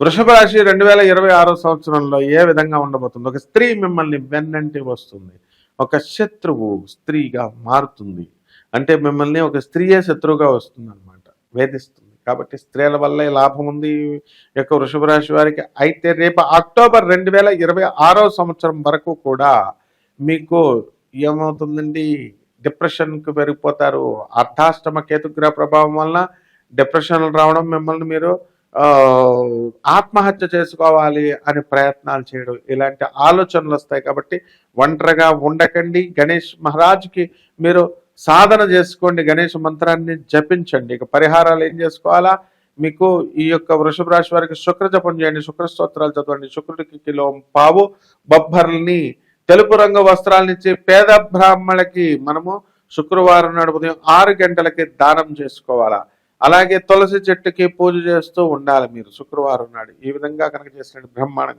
వృషభ రాశి రెండు వేల ఇరవై ఆరో సంవత్సరంలో ఏ విధంగా ఉండబోతుంది? ఒక స్త్రీ మిమ్మల్ని వెన్నంటి వస్తుంది. ఒక శత్రువు స్త్రీగా మారుతుంది. అంటే మిమ్మల్ని ఒక స్త్రీయే శత్రువుగా వస్తుంది అనమాట వేధిస్తుంది. కాబట్టి స్త్రీల వల్లే లాభం ఉంది. యొక్క వృషభ రాశి వారికి అయితే రేపు అక్టోబర్ రెండు వేల ఇరవై ఆరో సంవత్సరం వరకు కూడా మీకు ఏమవుతుందండి? డిప్రెషన్కి పెరిగిపోతారు అర్ధాష్టమ కేతుగ్రహ ప్రభావం వలన డిప్రెషన్లు రావడం మిమ్మల్ని మీరు ఆత్మహత్య చేసుకోవాలి అని ప్రయత్నాలు చేయడం ఇలాంటి ఆలోచనలు వస్తాయి కాబట్టి ఒంటరిగా ఉండకండి. గణేష్ మహారాజ్కి మీరు సాధన చేసుకోండి గణేష్ మంత్రాన్ని జపించండి. ఇక పరిహారాలు ఏం చేసుకోవాలా? మీకు ఈ యొక్క వృషభ రాశి వారికి శుక్ర జపం చేయండి శుక్ర స్తోత్రాలు చదవండి. శుక్రుడికి కిలో పావు బొబ్బర్లని తెలుపు రంగు వస్త్రాలనిచ్చి పేద బ్రాహ్మణులకి మనము శుక్రవారం నాడు ఉదయం ఆరు గంటలకి దానం చేసుకోవాలా? అలాగే తులసి చెట్టుకి పూజ చేస్తూ ఉండాలి మీరు శుక్రవారం నాడు. ఈ విధంగా కనుక చేసినట్టు బ్రహ్మాండంగా